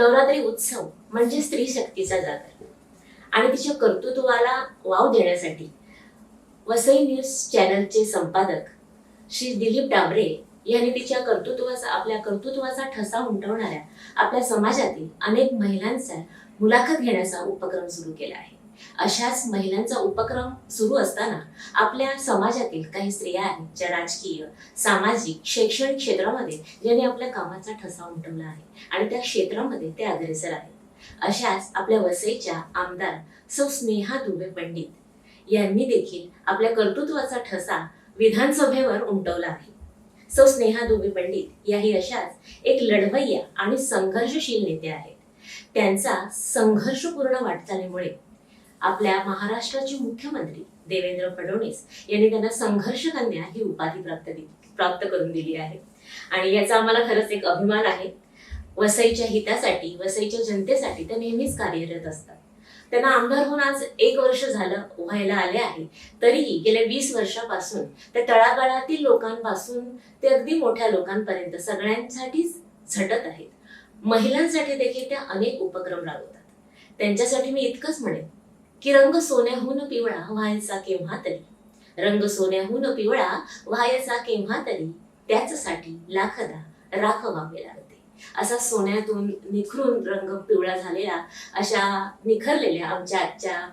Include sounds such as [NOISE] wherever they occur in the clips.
नवरात्री उत्सव म्हणजे स्त्री शक्तीचा जागर. आणि तिच्या कर्तृत्वाला वाव देण्यासाठी वसई न्यूज चॅनलचे संपादक श्री दिलीप डाबरे यांनी तिच्या कर्तृत्वाचा आपल्या कर्तृत्वाचा ठसा उमटवणाऱ्या आपल्या समाजातील अनेक महिलांचा मुलाखत घेण्याचा उपक्रम सुरू केला आहे. अशाच महिलांचा उपक्रम सुरू असताना आपल्या समाजातील काही स्त्रिया आहेत ज्या राजकीय सामाजिक शैक्षणिक क्षेत्रामध्ये ज्यांनी आपल्या कामाचा ठसा उमटवला आहे आणि त्या क्षेत्रामध्ये ते अग्रेसर आहेत. अशाच आपल्या वसईच्या आमदार सौ स्नेहा दुबे पंडित यांनी देखील आपल्या कर्तृत्वाचा ठसा विधानसभेवर उमटवला आहे. सौ स्नेहा दुबे पंडित याही अशाच एक लढवय्या आणि संघर्षशील नेते आहेत. त्यांचा संघर्षपूर्ण वाटचालीमुळे आपल्या महाराष्ट्राचे मुख्यमंत्री देवेंद्र फडणवीस यांनी त्यांना संघर्ष कन्या ही उपाधी प्राप्त दिली प्राप्त करून दिली आहे. आणि याचा आम्हाला खरंच एक अभिमान आहे. वसईच्या हितासाठी वसईच्या जनतेसाठी ते नेहमीच कार्यरत असतात. त्यांना आमदार होऊन आज एक वर्ष झालं व्हायला आले आहे. तरीही गेल्या वीस वर्षापासून त्या तळागाळातील लोकांपासून ते अगदी मोठ्या लोकांपर्यंत सगळ्यांसाठीच झटत आहेत. महिलांसाठी देखील त्या अनेक उपक्रम राबवतात. त्यांच्यासाठी मी इतकंच म्हणेन की रंग सोन्याहून पिवळा व्हायचा केव्हा तरी. रंग सोन्याहून पिवळा व्हायचा केव्हा तरी त्याचसाठी लाखदा राख व्हावे लागते. असा सोन्यातून निखरून रंग पिवळा झालेला अशा निखरलेल्या आमच्या आजच्या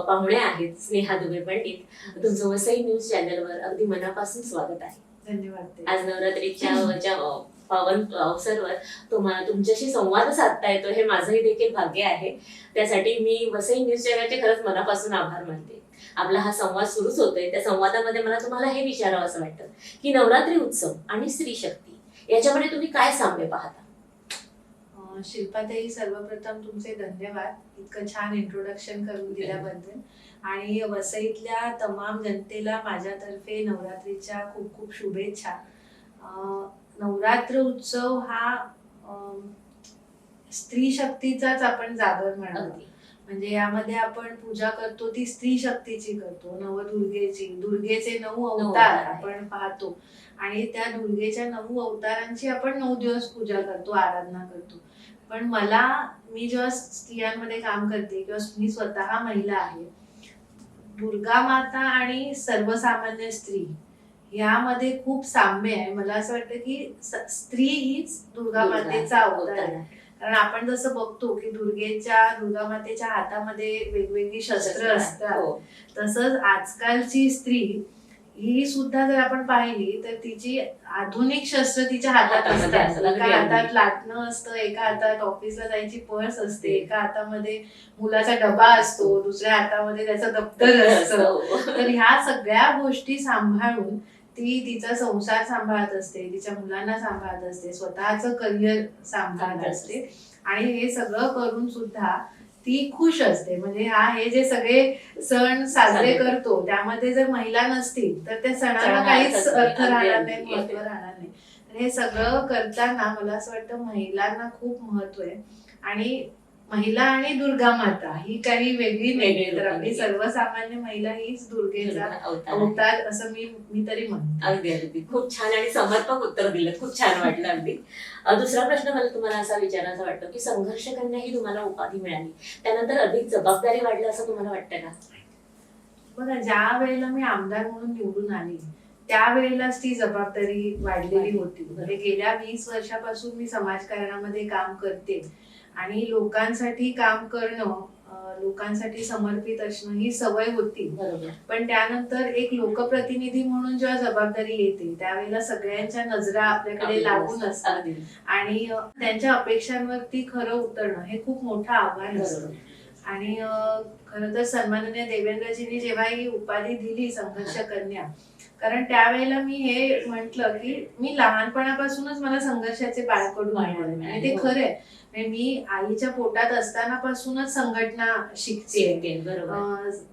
पाहुण्या आहेत स्नेहा दुबे पंडित. तुमचं वसई न्यूज चॅनलवर अगदी मनापासून स्वागत आहे. धन्यवाद. आज नवरात्रीच्या [LAUGHS] पावन अवसरवर तुम्हाला तुमच्याशी संवाद साधता येतो हे माझंही देखील भाग्य आहे. त्यासाठी मी वसई न्यूज चॅनलचे खरंच मनापासून आभार मानते. आपला हा संवाद सुरूच होतोय. त्या संवादामध्ये मला तुम्हाला हे विचारावं असं वाटतं की नवरात्री उत्सव आणि स्त्री शक्ती याच्यामध्ये तुम्ही काय साम्य पाहता? शिल्पाताई सर्वप्रथम तुमचे धन्यवाद. इतकं छान इंट्रोडक्शन करून दिल्याबद्दल. आणि वसईतल्या तमाम जनतेला माझ्यातर्फे नवरात्रीच्या खूप खूप शुभेच्छा नवरात्र उत्सव हा स्त्री शक्तीचाच आपण जागर अगदी. म्हणजे यामध्ये आपण पूजा करतो ती स्त्री शक्तीची करतो. नवदुर्गेची दुर्गेचे नऊ अवतार. आपण पाहतो. आणि त्या दुर्गेच्या नऊ अवतारांची आपण नऊ दिवस पूजा करतो आराधना करतो. पण मला मी जेव्हा स्त्रियांमध्ये काम करते किंवा मी स्वतः महिला आहे दुर्गा माता आणि सर्वसामान्य स्त्री यामध्ये खूप साम्य आहे मला असं वाटतं की स्त्री हीच दुर्गा मातेचा अवतार आहे. कारण आपण जसं बघतो की दुर्गेच्या दुर्गा मातेच्या हातामध्ये वेगवेगळी शस्त्र असतात हो. तसंच आजकालची स्त्री ही सुद्धा जर आपण पाहिली तर तिची आधुनिक शस्त्र तिच्या हातात असतात एका. हातात लाटणं असतं एका हातात ऑफिसला जायची पर्स असते एका हातामध्ये मुलाचा डबा असतो दुसऱ्या हातामध्ये त्याचं दप्तर असतं हो. तर ह्या सगळ्या गोष्टी सांभाळून ती तिचा संसार सांभाळत असते तिच्या मुलांना सांभाळत असते स्वतःचं करिअर सांभाळत असते. आणि हे सगळं करून सुद्धा ती खुश असते. म्हणजे हा हे जे सगळे सण साजरे करतो त्यामध्ये जर महिला नसतील तर त्या सणाला काहीच अर्थ. राहणार नाही. महत्त्व राहणार नाही. हे सगळं करताना मला असं वाटतं महिलांना खूप महत्त्व आहे. आणि महिला आणि दुर्गा माता ही काही वेगळी नाही तर आपली. सर्वसामान्य महिला हीच दुर्गेचा अवतार असं मी मी तरी म्हणते. अगदी अगदी. खूप छान आणि समर्पक उत्तर दिलं. खूप छान वाटलं अगदी. दुसरा प्रश्न मला तुम्हाला असा विचारायचा वाटतो की संघर्ष कन्या ही तुम्हाला उपाधी मिळाली. त्यानंतर अधिक जबाबदारी वाढली असं तुम्हाला वाटतं का? बघा ज्या वेळेला मी आमदार म्हणून निवडून आली त्यावेळेलाच ती जबाबदारी वाढलेली होती. म्हणजे गेल्या वीस वर्षापासून मी समाजकारणामध्ये काम करते. आणि लोकांसाठी काम करणं लोकांसाठी समर्पित असणं ही सवय होती. पण त्यानंतर एक लोकप्रतिनिधी म्हणून जेव्हा जबाबदारी येते त्यावेळेला सगळ्यांच्या नजरा आपल्याकडे लागून असतात. आणि त्यांच्या अपेक्षांवरती खरं उतरणं हे खूप मोठं आव्हान असतं. आणि खरं तर सन्माननीय देवेंद्रजींनी जेव्हा ही उपाधी दिली संघर्ष कन्या कारण त्यावेळेला मी हे म्हंटल की मी लहानपणापासूनच मला संघर्षाचे बाळकडून आणि ते हो. खरंय. मी आईच्या पोटात असताना पासूनच संघटना शिकते.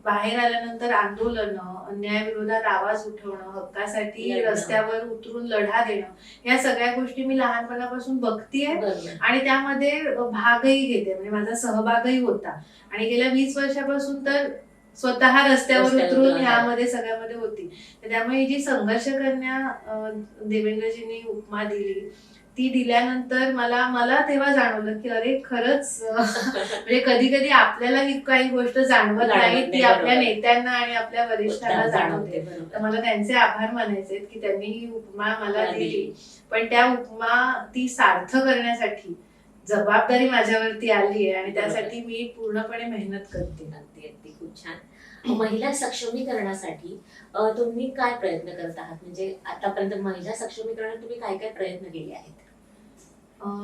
बाहेर आल्यानंतर आंदोलन अन्यायाविरोधात आवाज उठवणं हक्कासाठी. रस्त्यावर उतरून लढा देणं या सगळ्या गोष्टी मी लहानपणापासून बघतीये आणि त्यामध्ये भागही घेते. म्हणजे माझा सहभागही होता. आणि गेल्या वीस वर्षापासून तर स्वतः रस्त्यावर उतरून ह्यामध्ये सगळ्यामध्ये होती. तर त्यामुळे जी संघर्ष करण्या देवेंद्रजींनी उपमा दिली ती दिल्यानंतर मला मला तेव्हा जाणवलं की अरे खरंच म्हणजे कधी कधी आपल्याला ही काही गोष्ट जाणवत नाही ती आपल्या. नेत्यांना आणि आपल्या वरिष्ठांना जाणवते तर मला त्यांचे आभार मानायचे की त्यांनी ही उपमा मला दिली. पण त्या उपमा ती सार्थ करण्यासाठी जबाबदारी माझ्यावरती आली आहे आणि त्यासाठी मी पूर्णपणे मेहनत करते. अगदी अगदी. खूप छान. महिला सक्षमीकरणासाठी तुम्ही काय प्रयत्न करत आहात? म्हणजे आतापर्यंत महिला सक्षमीकरण तुम्ही काय काय प्रयत्न केले आहेत?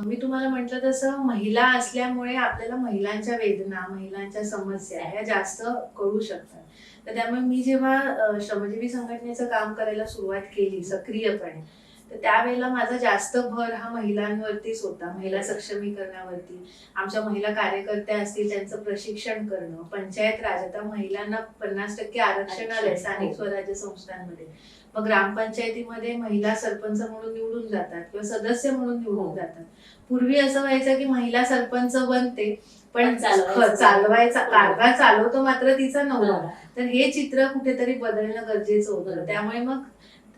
मी तुम्हाला म्हटलं तसं महिला असल्यामुळे आपल्याला महिलांच्या वेदना महिलांच्या समस्या ह्या जास्त कळू शकतात. तर त्यामुळे मी जेव्हा श्रमजीवी संघटनेचं काम करायला सुरुवात केली सक्रियपणे तर त्यावेळेला माझा जास्त भर हा महिलांवरतीच होता महिला सक्षमीकरणावरती आमच्या महिला कार्यकर्त्या असतील त्यांचं प्रशिक्षण करणं पंचायत राज आता महिलांना पन्नास टक्के आरक्षण आलंय स्थानिक हो. स्वराज्य संस्थांमध्ये मग ग्रामपंचायतीमध्ये महिला सरपंच म्हणून निवडून जातात किंवा सदस्य म्हणून निवडून हो. जातात पूर्वी असं व्हायचं की महिला सरपंच बनते पण चालवायचं. हो. कारभार चालवतो मात्र तिचा नवरा नवरा. तर हे चित्र कुठेतरी बदलणं गरजेचं होतं. त्यामुळे मग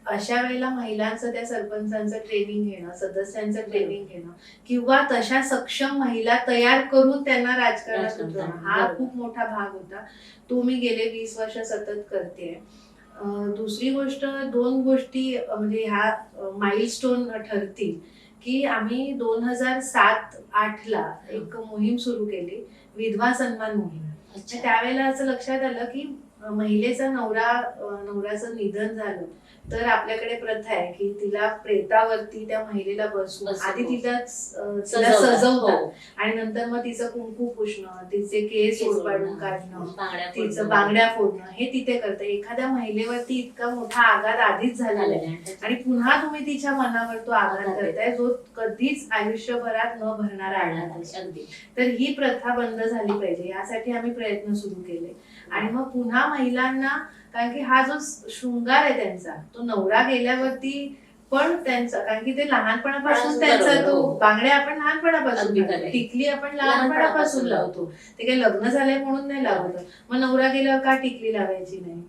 अशा वेळेला महिलांचं त्या सरपंचांचं ट्रेनिंग घेणं सदस्यांचं ट्रेनिंग घेणं किंवा तशा सक्षम महिला तयार करून त्यांना राजकारणात आणणं. हा. खूप मोठा भाग होता. तो मी गेले वीस वर्ष सतत करते. दुसरी गोष्ट दोन गोष्टी म्हणजे ह्या माइलस्टोन ठरतील की आम्ही दोन हजार सात आठ ला एक मोहीम सुरू केली विधवा सन्मान मोहीम. त्यावेळेला असं लक्षात आलं की महिलेचा नवरा नवऱ्याचं निधन झालं. तर आपल्याकडे प्रथा आहे की तिला प्रेतावरती त्या महिलेला बसवून. आधी तिला सजवतात. हो. आणि नंतर मग तिचं कुंकू पुसणं तिचे केस केस ओढणं, काढणं बांगड्या तिचं फोडणं. बांगड्या फोडणं हे तिथे करतं एखाद्या महिलेवरती इतका मोठा आघात आधीच झालेला आहे झालेलं आहे. आणि पुन्हा तुम्ही तिच्या मनावर तो आघात आघात करताय जो कधीच आयुष्यभरात न भरणारा आघात आहे अगदी तर ही प्रथा बंद झाली पाहिजे यासाठी आम्ही प्रयत्न सुरू केले आणि मग पुन्हा महिलांना कारण की हा जो शृंगार आहे त्यांचा तो नवरा गेल्यावरती पण त्यांचा कारण की ते लहानपणापासून पासून त्यांचा तो. बांगड्या आपण लहानपणापासून. टिकली आपण लहानपणापासून लावतो ते काही लग्न झालंय म्हणून नाही लावत मग नवरा गेल्यावर का टिकली लावायची नाही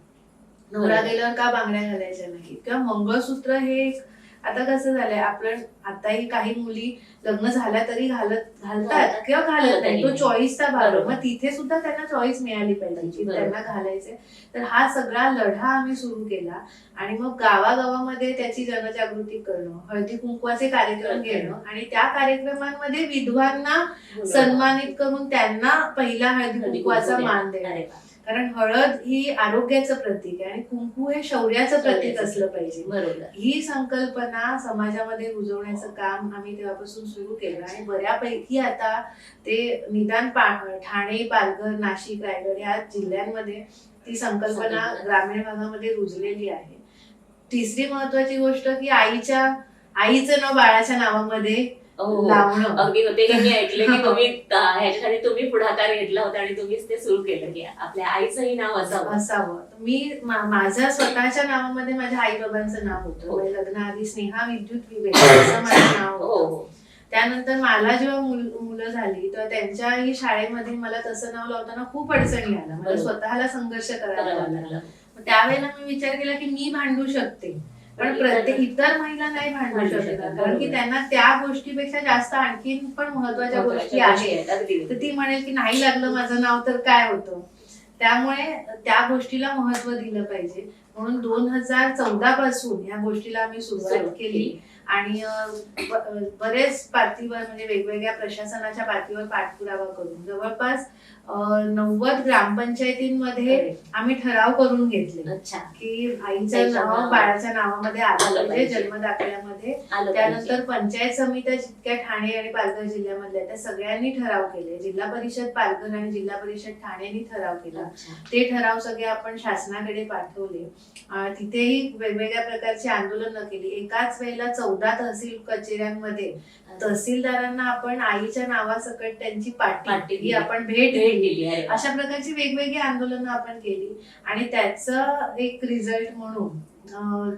नवरा. गेल्यावर का बांगड्या घालायच्या नाही किंवा मंगळसूत्र हे एक- आता कसं झालंय आपण आताही काही मुली लग्न झाल्या तरी घालत घालतात. किंवा घालत नाही तो. चॉईसचा भाग आहे. मग तिथे सुद्धा त्यांना चॉईस मिळाली पाहिजे. त्यांना घालायचे तर हा सगळा लढा आम्ही सुरू केला आणि मग गावागावामध्ये त्याची जनजागृती करणं हळदी कुंकवाचे कार्यक्रम घेणं आणि त्या कार्यक्रमांमध्ये विधवांना सन्मानित करून त्यांना पहिला हळदी कुंकवाचा कुंकू मान द्या. देणं अरे वा. कारण हळद ही आरोग्याचं प्रतीक आहे आणि कुंकू हे शौर्याचं प्रतीक. असलं पाहिजे बरोबर ही संकल्पना समाजामध्ये रुजवण्याचं काम आम्ही तेव्हापासून सुरू केलं आणि बऱ्यापैकी आता ते निदान ठाणे पालघर नाशिक रायगड या जिल्ह्यांमध्ये ती संकल्पना. ग्रामीण भागामध्ये रुजलेली आहे तिसरी महत्वाची गोष्ट की आईच्या आईचं नाव बाळाच्या नावामध्ये लावणं अगदी होते हे मी ऐकले की तुम्ही [LAUGHS] ह्याच्यासाठी तुम्ही पुढाकार घेतला होता आणि तुम्हीच ते सुरू केलं की आपल्या आईचंही नाव असावं. असावं. मी माझ्या स्वतःच्या नावामध्ये माझ्या आई बाबांचं नाव होतं. हो. लग्नाआधी स्नेहा विद्युत विवेक असं माझं नाव हो. होतं. हो त्यानंतर मला जेव्हा मुल- झाली तर त्यांच्याही शाळेमध्ये मला तसं नाव लावताना खूप अडचणी आल्या. मला. स्वतःला संघर्ष करावं लागला. त्यावेळेला मी विचार केला की मी भांडू शकते. पण प्रत्येक इतर महिला नाही भांडू भांडू शकत शकत, कारण. की त्यांना त्या गोष्टीपेक्षा जास्त आणखीन पण महत्त्वाच्या गोष्टी आहेत. तर ती म्हणेल की नाही लागलं माझं नाव तर काय होतं? त्यामुळे त्या गोष्टीला महत्त्व दिलं पाहिजे. म्हणून दोन हजार चौदा पासून या गोष्टीला आम्ही सुरुवात सुरू केली. आणि बरेच पातळीवर म्हणजे वेगवेगळ्या प्रशासनाच्या पातळीवर पाठपुरावा करून जवळपास नव्वद ग्रामपंचायतींमध्ये आम्ही ठराव करून घेतले अच्छा. की आईचं नाव. बाळाच्या नावामध्ये आलं पाहिजे आलं पाहिजे. त्यानंतर पंचायत समित्या जितक्या ठाणे आणि पालघर जिल्ह्यामधल्या त्या सगळ्यांनी ठराव केले. जिल्हा परिषद पालघर आणि जिल्हा परिषद ठाणेनी ठराव केला. ते ठराव सगळे आपण शासनाकडे पाठवले. तिथेही वेगवेगळ्या प्रकारची आंदोलनं केली. एकाच वेळेला चौदा तहसील कचेऱ्यांमध्ये तहसीलदारांना आपण आईच्या नावासकट त्यांची ही दिली. आपण भेट अरे वा. अशा प्रकारची वेगवेगळी आंदोलनं आपण केली आणि त्याचं एक रिझल्ट म्हणून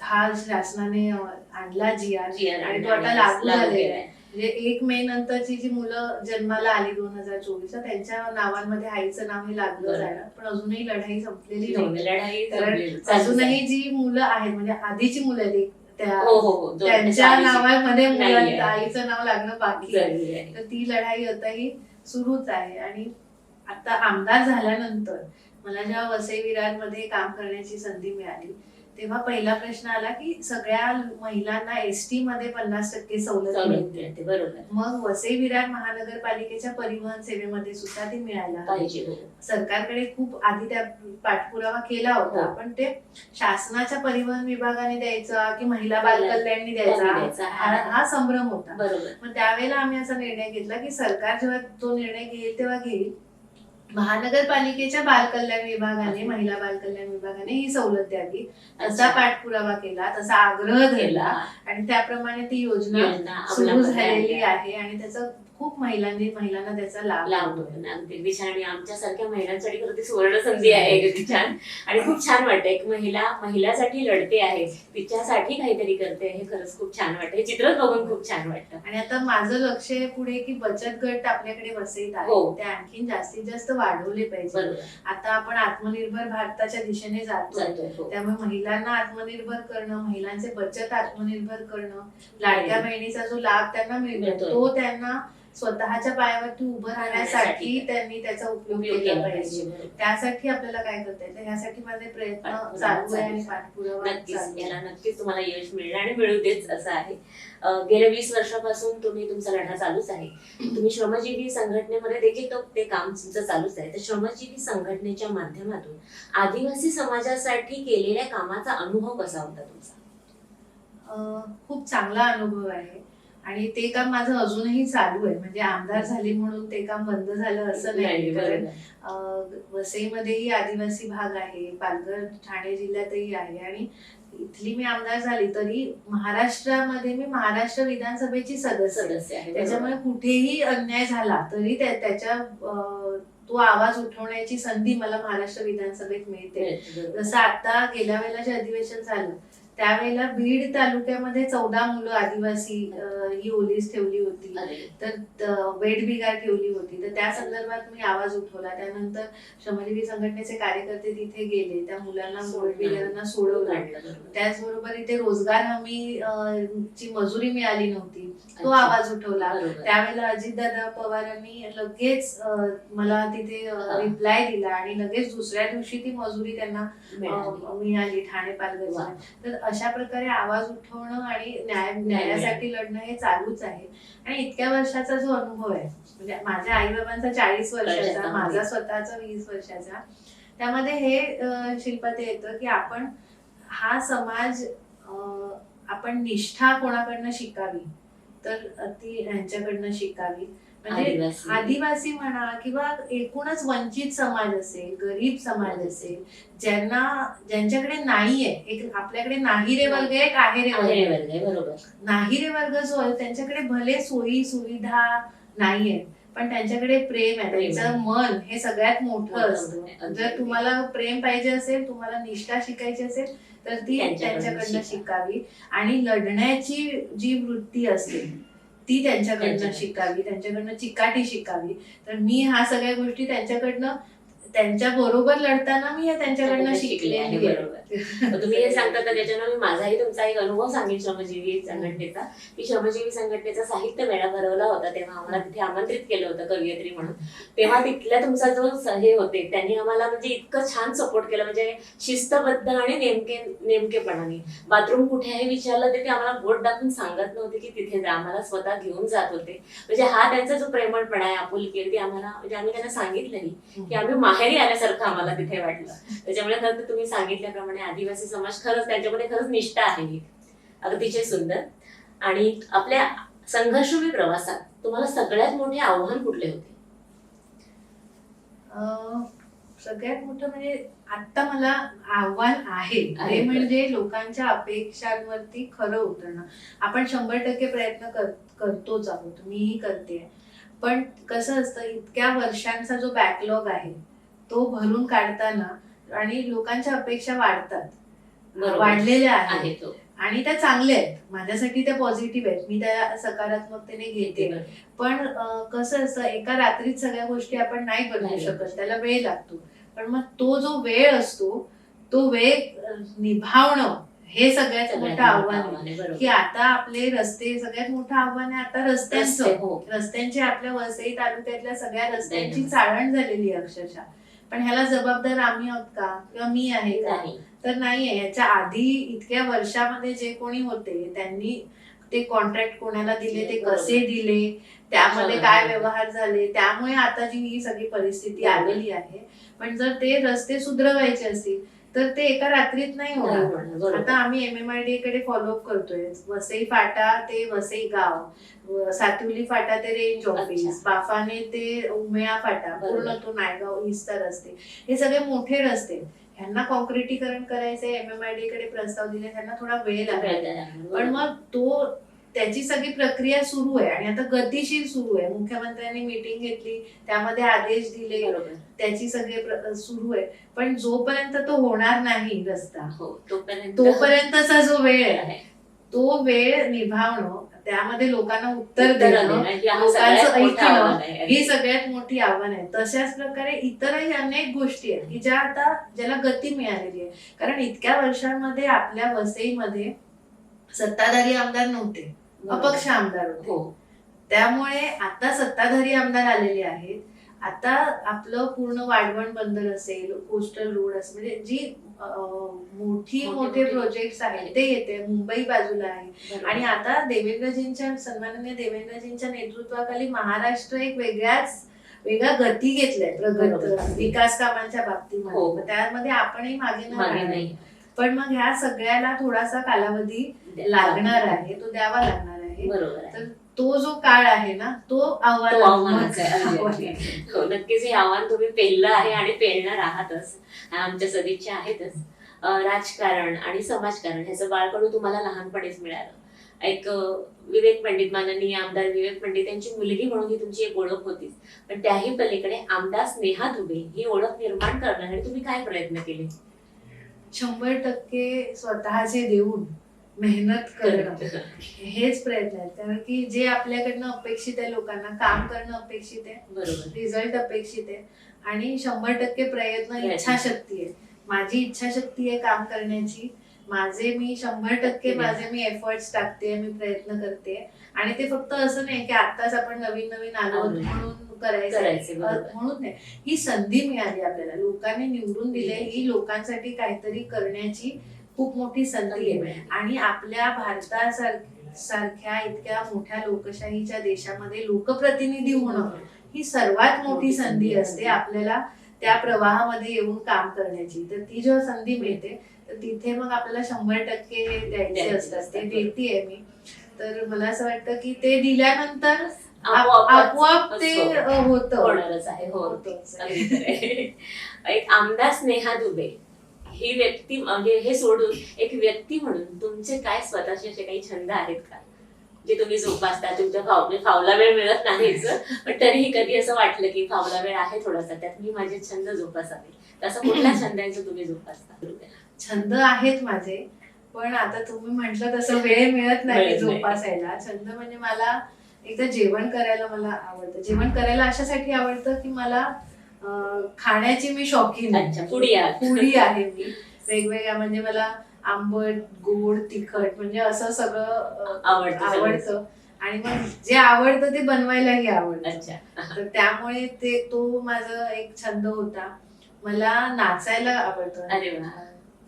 हा शासनाने आणला जी आर जी आर आणि तो आता लागू झालेला. आहे म्हणजे एक मे नंतरची जी मुलं जन्माला आली दोन हजार चोवीस त्यांच्या नावांमध्ये आईचं नाव हे लागलं. जाणार पण अजूनही लढाई संपलेली हो, नाही लढाई आहे. अजूनही जी मुलं आहेत म्हणजे आधीची मुलं आहेत हो हो हो जो- त्यांच्या नावामध्ये. मुलांचं आईचं नाव लागणं बाकी आहे आहे. तर ती लढाई आताही सुरूच आहे. आणि आता आमदार झाल्यानंतर मला जेव्हा वसई विरारमध्ये काम करण्याची संधी मिळाली तेव्हा पहिला प्रश्न आला की सगळ्या महिलांना एस टी मध्ये पन्नास टक्के सवलत मिळते बरोबर मग वसई विरार महानगरपालिकेच्या परिवहन सेवेमध्ये सुद्धा ती मिळायला. पाहिजे. सरकारकडे खूप आधी त्या पाठपुरावा केला होता. पण ते शासनाच्या परिवहन विभागाने द्यायचा की महिला बाल कल्याणनी द्यायचा. हा संभ्रम होता बरोबर मग त्यावेळेला आम्ही असा निर्णय घेतला की सरकार जेव्हा तो निर्णय घेईल तेव्हा घेईल महानगरपालिकेच्या बाल कल्याण विभागाने महिला बाल कल्याण विभागाने ही सवलत द्यावी अच्छा. पाठपुरावा केला तसा आग्रह केला आणि त्याप्रमाणे ती योजना सुरू झालेली. आहे आणि त्याचा खूप महिलांनी महिलांना त्याचा लाभ अगदी छान आणि आमच्यासारख्या महिलांसाठी खरं ती सुवर्ण संधी आहे अगदी छान. आणि खूप छान वाटतं एक महिला महिलासाठी लढते आहे तिच्यासाठी काहीतरी करते हे खरंच खूप छान वाटतं हे चित्रच बघून खूप छान वाटतं. आणि आता माझं लक्ष आहे पुढे की बचत गट आपल्याकडे वसईत हो. आहे ते आणखीन जास्तीत जास्त वाढवले पाहिजे. आता आपण आत्मनिर्भर भारताच्या दिशेने जातो हो. त्यामुळे महिलांना आत्मनिर्भर करणं महिलांचे बचत आत्मनिर्भर करणं लाडक्या बहिणीचा जो लाभ त्यांना मिळतो. तो त्यांना स्वतःच्या पायावरती उभं राहण्यासाठी त्यांनी त्याचा उपयोग केला पाहिजे. त्यासाठी आपल्याला काय करता येतं ह्यासाठी माझे प्रयत्न चालू आहे आणि. पाठपुरावा नक्कीच. याला तुम्हाला यश मिळेल आणि मिळू देच असं आहे. गेल्या वीस वर्षापासून तुम्ही तुमचा लढा चालूच आहे. तुम्ही श्रमजीवी संघटनेमध्ये देखील तो ते काम तुमचं चालूच आहे. तर श्रमजीवी संघटनेच्या माध्यमातून आदिवासी समाजासाठी केलेल्या कामाचा अनुभव कसा होता तुमचा? खूप चांगला अनुभव आहे. आणि ते काम माझं अजूनही चालू आहे. म्हणजे आमदार झाले म्हणून ते काम बंद झालं असं नाही. कारण वसईमध्येही आदिवासी भाग आहे पालघर ठाणे जिल्ह्यातही आहे. आणि इथली मी आमदार झाली तरी महाराष्ट्रामध्ये मी महाराष्ट्र विधानसभेची सदस्य आहे. त्याच्यामुळे कुठेही अन्याय झाला तरी त्या- त्याच्या तो आवाज उठवण्याची संधी मला महाराष्ट्र विधानसभेत मिळते. जसं आता गेल्या वेळेला जे अधिवेशन झालं त्यावेळेला बीड तालुक्यामध्ये चौदा मुलं आदिवासी ही ओलीस ठेवली होती तर वेठबिगार ठेवली होती तर त्या संदर्भात मी आवाज उठवला त्यानंतर श्रमजीवी संघटनेचे कार्यकर्ते तिथे गेले त्या मुलांना वेठबिगारांना सोडवलं. त्याचबरोबर इथे रोजगार हमी ची मजुरी मिळाली नव्हती तो. आवाज उठवला. त्यावेळेला अजितदादा पवारांनी लगेच मला तिथे. रिप्लाय दिला आणि लगेच दुसऱ्या दिवशी ती मजुरी त्यांना मिळाली. ठाणे वा. पालघरच्या तर अशा प्रकारे आवाज उठवणं आणि न्याय न्यायासाठी लढणं हे चालूच आहे. आणि इतक्या वर्षाचा जो अनुभव आहे म्हणजे माझ्या आई बाबांचा चाळीस वर्षाचा वर्षाचा, माझा स्वतःचा वीस वर्षाचा त्यामध्ये हे अं, शिल्प ते येतं की आपण हा समाज अं, आपण निष्ठा कोणाकडनं शिकावी तर ती ह्यांच्याकडनं शिकावी. म्हणजे आदिवासी. आदिवासी म्हणा किंवा एकूणच वंचित समाज असेल गरीब समाज असेल ज्यांना ज्यांच्याकडे नाहीये एक आपल्याकडे नाही रे वर्ग एक आहे रे वर्ग आहे. वर्ग आहे, बरोबर नाही रे वर्ग जो आहे त्यांच्याकडे भले सोयी सुविधा नाहीये पण त्यांच्याकडे प्रेम आहे प्रेम त्यांचं. मन हे सगळ्यात मोठं असतं. जर तुम्हाला प्रेम पाहिजे असेल तुम्हाला निष्ठा शिकायची असेल तर ती त्यांच्याकडनं त्यांच्याकडनं शिका. शिकावी आणि लढण्याची जी वृत्ती असते ती त्यांच्याकडनं. शिकावी त्यांच्याकडनं चिकाटी शिकावी तर मी ह्या सगळ्या गोष्टी त्यांच्याकडनं त्यांच्या बरोबर लढताना मी त्यांच्याकडनं शिकले आहे. बरोबर. तुम्ही हे सांगता तर त्याच्यानं मी माझाही तुमचा एक अनुभव सांगेन श्रमजीवी संघटनेचा? की श्रमजीवी संघटनेचा साहित्य मेळा भरवला होता तेव्हा आम्हाला तिथे आमंत्रित केलं होतं कवयित्री म्हणून. तेव्हा तिथल्या तुमचा जो हे होते त्यांनी आम्हाला म्हणजे इतकं छान सपोर्ट केलं म्हणजे शिस्तबद्ध आणि नेमके नेमकेपणाने. बाथरूम कुठे आहे विचारलं ते आम्हाला बोट दाखवून सांगत नव्हते की तिथे जा. आम्हाला स्वतः घेऊन जात होते. म्हणजे हा त्यांचा जो प्रेमळपणा आहे आपुलकी ती आम्हाला म्हणजे आम्ही त्यांना सांगितलंही की आम्ही माहेरी आल्यासारखं आम्हाला तिथे वाटलं. त्याच्यामुळे खरं तर तुम्ही सांगितल्याप्रमाणे आदिवासी समाज खरंच त्यांच्यामध्ये खरंच निष्ठा आहे. अतिशय सुंदर. आणि आपल्या संघर्षमय प्रवासात तुम्हाला सगळ्यात मोठे आव्हान कुठले होते? सगळ्यात मोठं म्हणजे आता मला आव्हान आहे. ते. म्हणजे लोकांच्या अपेक्षांवरती खरं उतरणं. आपण शंभर टक्के प्रयत्न कर करतोच आहोत. मीही करते पण कसं असतं इतक्या वर्षांचा जो बॅकलॉग आहे तो भरून काढताना आणि लोकांच्या अपेक्षा वाढतात. वाढलेल्या आहेत. आणि त्या चांगल्या आहेत. माझ्यासाठी त्या पॉझिटिव्ह आहेत. मी त्या सकारात्मकतेने घेते. पण कसं असतं एका रात्रीत सगळ्या गोष्टी आपण नाही बदलू शकत. त्याला वेळ लागतो. पण मग तो जो वेळ असतो तो वेळ निभावणं हे सगळ्यात मोठं आव्हान आहे. की आता आपले रस्ते सगळ्यात मोठं आव्हान आहे आता रस्ते, रस्त्यांचं हो. रस्त्यांची आपल्या वसई तालुक्यातल्या सगळ्या रस्त्यांची. चाळण झालेली आहे अक्षरशः. पण ह्याला जबाबदार आम्ही आहोत का किंवा मी आहे का नाही. तर नाहीये याच्या आधी इतक्या वर्षामध्ये जे कोणी होते त्यांनी ते कॉन्ट्रॅक्ट कोणाला दिले ते बरोबर. कसे दिले त्यामध्ये काय बरोबर. व्यवहार झाले त्यामुळे आता जी ही सगळी परिस्थिती बरोबर. आलेली आहे पण जर ते रस्ते सुधरवायचे असतील तर ते एका रात्रीत नाही नाही होणार. होणार, बरोबर. आता आम्ही एम एम आय डी कडे फॉलोअप करतोय. वसई फाटा ते वसई गाव. सातवली फाटा ते रेंज ऑफिस. बाफाने ते उमेया फाटा. पूर्ण तो नायगाव ईस्टचा रस्ते. हे सगळे मोठे रस्ते. ह्यांना कॉन्क्रिटीकरण करायचे एम एम आय डी कडे प्रस्ताव दिले. त्यांना थोडा वेळ लागेल. पण मग तो त्याची सगळी प्रक्रिया सुरू आहे आणि आता गतिशील सुरू आहे मुख्यमंत्र्यांनी मीटिंग घेतली त्यामध्ये आदेश दिले त्याची सगळे सुरू आहे पण जोपर्यंत तो होणार नाही रस्ता हो तोपर्यंत तोपर्यंतचा जो वेळ आहे. तो वेळ निभावणं त्यामध्ये लोकांना उत्तर देणं हे लोकांचं सगळ्यात मोठं ऐकणं, आव्हान आहे. ही सगळ्यात मोठी आव्हान आहे तशाच प्रकारे इतरही अनेक गोष्टी आहेत की ज्या आता ज्याला गती मिळालेली आहे कारण इतक्या वर्षांमध्ये आपल्या वसईमध्ये सत्ताधारी आमदार नव्हते. अपक्ष आमदार होते. हो. त्यामुळे आता सत्ताधारी आमदार आलेले आहेत. आता आपलं पूर्ण वाढवण बंदर असेल कोस्टल रोड असेल म्हणजे जी मोठी मोठे- प्रोजेक्ट आहेत ते येते. मुंबई बाजूला आहे. आणि आता देवेंद्रजींच्या सन्माननीय देवेंद्रजींच्या नेतृत्वाखाली महाराष्ट्र एक वेगळ्याच वेगळा गती घेतलाय. प्रगत विकास कामांच्या बाबतीमध्ये. हो. त्यामध्ये आपणही मागे. नाही पण मग ह्या सगळ्याला थोडासा कालावधी लागणार आहे. तो द्यावा लागणार आहे. बरोबर तर तो जो काळ आहे ना तो तो आव्हानाचा आहे. आव्हान. हो, नक्कीच हे आव्हान तुम्ही पेललं आहे आणि पेलणार आहातच. आमच्या सदिच्छा आहेतच. राजकारण आणि समाजकारण ह्याचं बाळकडू तुम्हाला लहानपणीच मिळालं. एक विवेक पंडित माननीय आमदार विवेक पंडित यांची मुलगी म्हणून ही तुमची एक ओळख होतीच पण त्याही पलीकडे आमदार स्नेहा दुबे ही ओळख निर्माण करण्यासाठी तुम्ही काय प्रयत्न केले? शंभर टक्के स्वतःचे देऊन मेहनत करणं. हेच प्रयत्न आहेत. कारण की जे आपल्याकडनं अपेक्षित आहे लोकांना काम करणं अपेक्षित आहे रिझल्ट अपेक्षित आहे आणि शंभर टक्के प्रयत्न. इच्छाशक्ती आहे. माझी इच्छाशक्ती आहे काम करण्याची. माझे मी शंभर टक्के. माझे मी एफर्ट्स टाकते मी प्रयत्न करते. आणि ते फक्त असं नाही की आताच आपण नवीन नवीन आलो. म्हणून करायचं. म्हणून नाही. ही संधी मिळाली आपल्याला. लोकांनी निवडून दिले. ही लोकांसाठी काहीतरी करण्याची खूप मोठी संधी आहे. आणि आपल्या भारतासारख्या सारख्या इतक्या मोठ्या लोकशाहीच्या देशामध्ये लोकप्रतिनिधी होणं ही सर्वात मोठी संधी असते आपल्याला त्या प्रवाहामध्ये येऊन काम करण्याची. तर ती जेव्हा संधी मिळते तर तिथे मग आपल्याला शंभर टक्के द्यायचे असतात. ते. देतीये मी. तर मला असं वाटतं की ते दिल्यानंतर आपोआप ते होतं. होणारच आहे. हो. [LAUGHS] एक आमदार स्नेहा दुबे. ही व्यक्ती म्हणजे हे सोडून एक व्यक्ती म्हणून तुमचे काय स्वतःचे असे काही छंद आहेत का? जे तुम्ही जोपासता तुमच्या फाव फावला वेळ मिळत नाहीच पण तरीही कधी असं वाटलं की फावला वेळ आहे थोडासा त्यात मी माझे छंद जोपासावे. तसा कुठला छंद आहे जो तुम्ही जोपासता? छंद आहेत माझे पण आता तुम्ही म्हटलं तसं [LAUGHS] वेळ मिळत नाही. जोपासायला. छंद म्हणजे मला एकदा जेवण करायला मला आवडतं. जेवण करायला अशासाठी आवडतं की मला खाण्याची मी शौकीन आहात. फूडी आहे मी. वेगवेगळ्या म्हणजे मला आंबट गोड तिखट म्हणजे असं सगळं आवडतं आणि मग जे आवडतं ते बनवायलाही आवडतं. अच्छा. तर त्यामुळे ते तो माझा एक छंद होता. मला नाचायला आवडतं.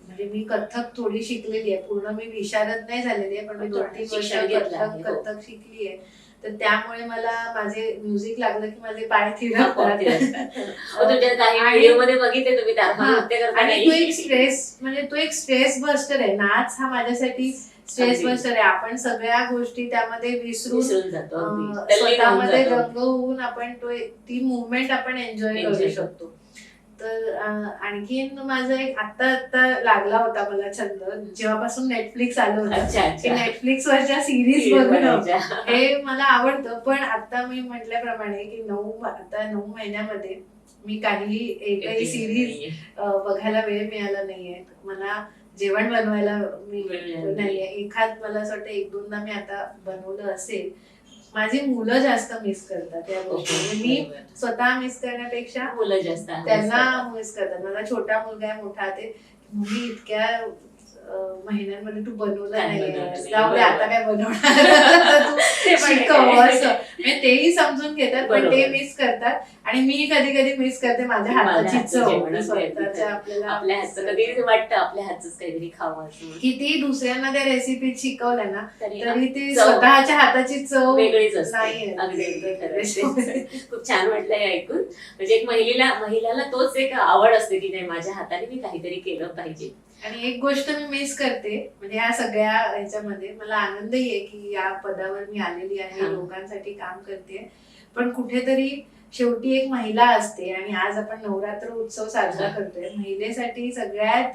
म्हणजे मी कथ्थक थोडी शिकलेली आहे. पूर्ण मी विशारद नाही झालेली आहे पण मी दोन तीन वर्ष कथ्थक हो. कथ्थक शिकली आहे. तर त्यामुळे मला माझे म्युझिक लागलं की माझे पाय [LAUGHS] थिरकतात [LAUGHS] मध्ये बघितले तुम्ही हा. आणि तो एक स्ट्रेस म्हणजे तो एक स्ट्रेस बस्टर आहे. नाच हा माझ्यासाठी स्ट्रेस. बस्टर आहे. आपण सगळ्या गोष्टी त्यामध्ये विसरून स्वतःमध्ये. रंग होऊन आपण तो ती मुवमेंट आपण एन्जॉय करू शकतो. तर आणखीन माझं एक आत्ता आत्ता लागला होता मला छंद. जेव्हापासून नेटफ्लिक्स आलं होतं. नेटफ्लिक्स वरच्या सिरीज बघणं बनायच्या. हे मला आवडतं. पण आता मी म्हटल्याप्रमाणे की नऊ आता नऊ महिन्यामध्ये मी काही एकही सिरीज बघायला वेळ मिळाला नाहीये. मला जेवण बनवायला मी नाहीये. एखाद मला असं वाटतं एक दोनदा मी आता बनवलं असेल माझी मुलं जास्त मिस करतात या गोष्टी म्हणजे मी. स्वतः मिस करण्यापेक्षा मुलं जास्त. त्यांना मिस करतात माझा छोटा मुलगा आहे मोठा ते मुली इतक्या महिन्यांमध्ये तू बनवलं नाही. आता काय बनवणार? [LAUGHS] [LAUGHS] म्हणजे तेही समजून घेतात पण ते. मिस करतात. आणि मी कधी कधी मिस करते माझ्या हाताची चव. आपल्या हातचं कधी वाटतं आपल्या हातच काहीतरी खावं असं. किती दुसऱ्यांना त्या रेसिपी शिकवल्या ना तरी ती स्वतःच्या हाताची चव वेगळीच असते. नाही. [LAUGHS] खूप छान वाटलं हे ऐकून. म्हणजे एक महिलेला महिलाला तोच एक आवड असते की नाही माझ्या हाताने मी काहीतरी केलं पाहिजे. आणि एक गोष्ट मी मिस करते म्हणजे ह्या सगळ्या ह्याच्यामध्ये मला आनंदही आहे की या पदावर मी आलेली आहे. लोकांसाठी काम करते पण कुठेतरी शेवटी एक महिला असते आणि आज आपण नवरात्र उत्सव साजरा. करतोय महिलेसाठी सगळ्यात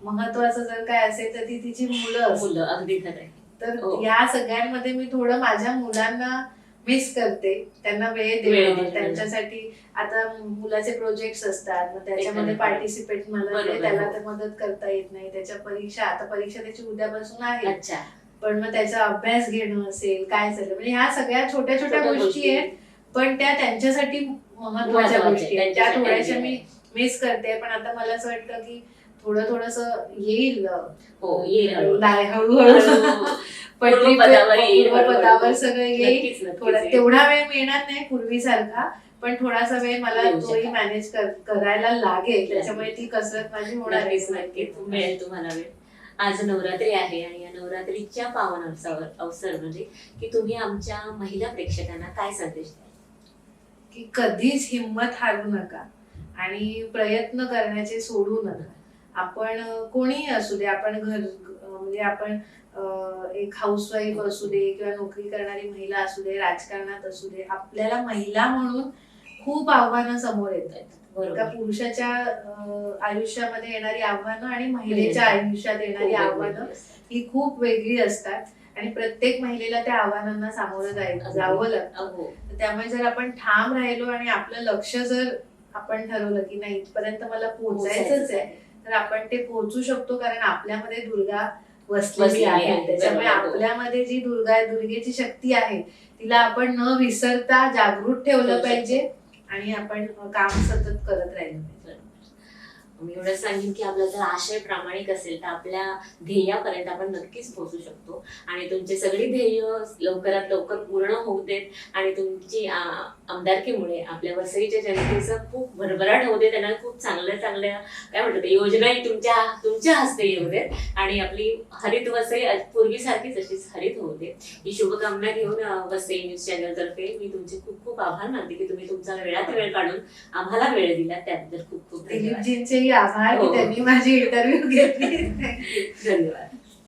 महत्वाचं जर काय असेल तर ती तिची मुलं मुलं अगदी खरं तर हो. या सगळ्यांमध्ये मी थोडं माझ्या मुलांना मिस करते. त्यांना वेळ देणं. त्यांच्यासाठी आता मुलाचे प्रोजेक्ट असतात. मग त्याच्यामध्ये. पार्टिसिपेट मला त्याला. तर मदत करता येत नाही. त्याच्या परीक्षा आता परीक्षा त्याची उद्यापासून आहे. पण मग त्याचा अभ्यास घेणं असेल काय चाललं म्हणजे ह्या सगळ्या छोट्या छोट्या गोष्टी आहेत. पण त्या त्यांच्यासाठी महत्त्वाच्या गोष्टी आहेत. त्या थोड्याशा. मी मिस करते. पण आता मला असं वाटतं की थोडं थोडस येईल हो येईल हळूहळू. हळूहळू. सगळं येईल. तेवढा वेळ मिळणार नाही पूर्वीसारखा पण थोडासा वेळ मला तोही. मॅनेज करायला लागेल. त्याच्यामुळे ती कसरत माझी होणार मिळेल तुम्हाला वेळ. आज नवरात्री आहे आणि या नवरात्रीच्या पावन अवसर अवसर म्हणजे की तुम्ही आमच्या महिला प्रेक्षकांना काय संदेश द्याल? की कधीच हिंमत हारू नका आणि प्रयत्न करण्याचे सोडू नका. आपण कोणीही असू दे आपण घर म्हणजे आपण एक हाऊसवाईफ असू दे किंवा नोकरी करणारी महिला असू दे राजकारणात असू दे आपल्याला महिला म्हणून खूप आव्हानं समोर येतात बरोबर. पुरुषाच्या आयुष्यामध्ये येणारी आव्हानं आणि महिलेच्या आयुष्यात येणारी आव्हानं. ही खूप वेगळी असतात. आणि प्रत्येक महिलेला त्या आव्हानांना सामोरं जाय जावं लागतं. हो. त्यामुळे जर आपण ठाम राहिलो आणि आपलं लक्ष जर आपण ठरवलं की नाही इथपर्यंत मला पोहोचायचंच आहे तर आपण ते पोहोचू शकतो कारण आपल्यामध्ये दुर्गा बसलेली आहे त्याच्यामुळे. आपल्यामध्ये जी दुर्गा दुर्गेची शक्ती आहे तिला आपण न विसरता जागृत ठेवलं ठेवू पाहिजे आणि आपण काम सतत करत राहिलं पाहिजे. मी एवढं सांगेन की आपला जर आशय प्रामाणिक असेल तर आपल्या ध्येयापर्यंत आपण नक्कीच पोहोचू शकतो. आणि तुमचे सगळी ध्येय लवकरात लवकर पूर्ण होऊ देत आणि तुमची आमदारकीमुळे आपल्या वसईच्या जनतेचं खूप भरभराट होऊ दे त्यांना खूप चांगल्या चांगल्या काय म्हणतात योजनाही तुमच्या तुमच्या हस्ते येऊ देत आणि आपली हरित वसई पूर्वीसारखीच अशीच हरित होऊ दे ही शुभकामना घेऊन वसई न्यूज चॅनल तर्फे मी तुमचे खूप खूप आभार मानते की तुम्ही तुमचा वेळात वेळ काढून आम्हाला वेळ दिला त्याबद्दल खूप खूप धन्यवाद आभार हो. की त्यांनी माझी इंटरव्ह्यू घेतली [LAUGHS] धन्यवाद